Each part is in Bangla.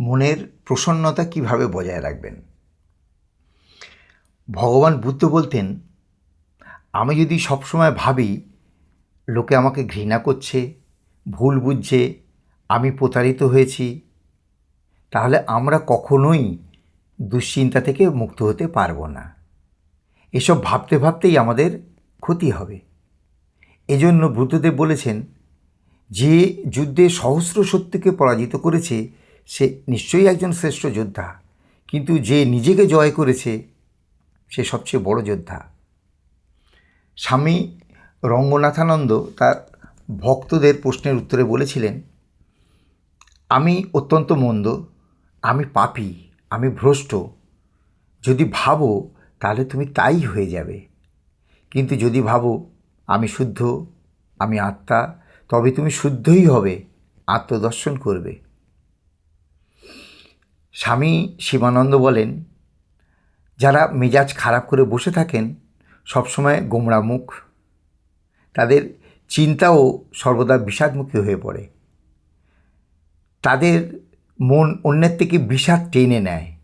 মনের প্রসন্নতা কীভাবে বজায় রাখবেন? ভগবান বুদ্ধ বলতেন, আমি যদি সবসময় ভাবি, লোকে আমাকে ঘৃণা করছে, ভুল বুঝছে, আমি প্রতারিত হয়েছি, তাহলে আমরা কখনোই দুশ্চিন্তা থেকে মুক্ত হতে পারব না। এসব ভাবতে ভাবতেই আমাদের ক্ষতি হবে। এজন্য বুদ্ধদেব বলেছেন, যে যুদ্ধে সহস্র শত্রুকে পরাজিত করেছে সে নিশ্চয়ই একজন শ্রেষ্ঠ যোদ্ধা। কিন্তু যে নিজেকে জয় করেছে, সে সবচেয়ে বড় যোদ্ধা। স্বামী রঙ্গনাথানন্দ তার ভক্তদের প্রশ্নের উত্তরে বলেছিলেন, আমি অত্যন্ত মন্দ, আমি পাপি, আমি ভ্রষ্ট। যদি ভাবো, তাহলে তুমি তাই হয়ে যাবে। কিন্তু যদি ভাবো, আমি শুদ্ধ, আমি আত্মা, তবে তুমি শুদ্ধই হবে, আত্মদর্শন করবে। স্বামী শিবানন্দ বলেন, যারা মেজাজ খারাপ করে বসে থাকেন সবসময় গোমড়া মুখ। তাদের চিন্তাও সর্বদা বিষাদমুখী হয়ে পড়ে। তাদের মন অন্যের থেকে বিষাদ টেনে নেয়।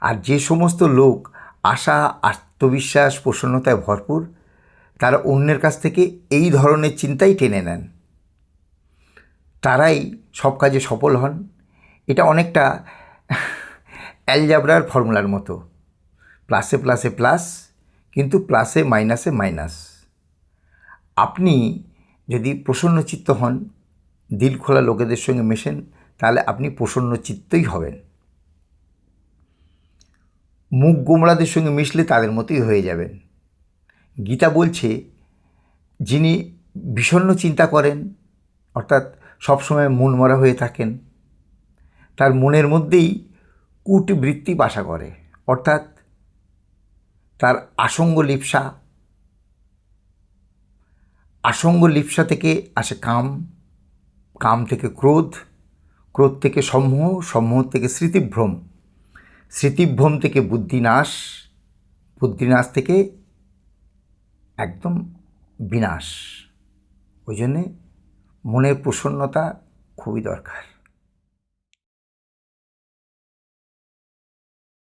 আর যে সমস্ত লোক আশা, আত্মবিশ্বাস, প্রসন্নতায় ভরপুর, তারা অন্যের কাছ থেকে এই ধরনের চিন্তাই টেনে নেন। তারাই সব কাজে সফল হন। এটা অনেকটা অ্যালজাবরার ফর্মুলার মতো। প্লাসে প্লাসে প্লাস, কিন্তু প্লাসে মাইনাসে মাইনাস। আপনি যদি প্রসন্নচিত্ত হন, দিল খোলা লোকেদের সঙ্গে মেশেন, তাহলে আপনি প্রসন্নচিত্তই হবেন। মুখ গোমড়াদের সঙ্গে মিশলে তাদের মতোই হয়ে যাবেন। গীতা বলছে, যিনি বিষণ্ণ চিন্তা করেন, অর্থাৎ সবসময় মন মরা হয়ে থাকেন, তার মনের মধ্যেই কূটবৃত্তি বাসা করে, অর্থাৎ তার আসঙ্গ লিপসা আসঙ্গ লিপসা থেকে আসে কাম কাম থেকে ক্রোধ ক্রোধ থেকে সম্মোহ সম্মোহ থেকে স্মৃতিভ্রম। স্মৃতিভ্রম থেকে বুদ্ধিনাশ বুদ্ধিনাশ থেকে একদম বিনাশ। ওই জন্যে মনের প্রসন্নতা খুবই দরকার।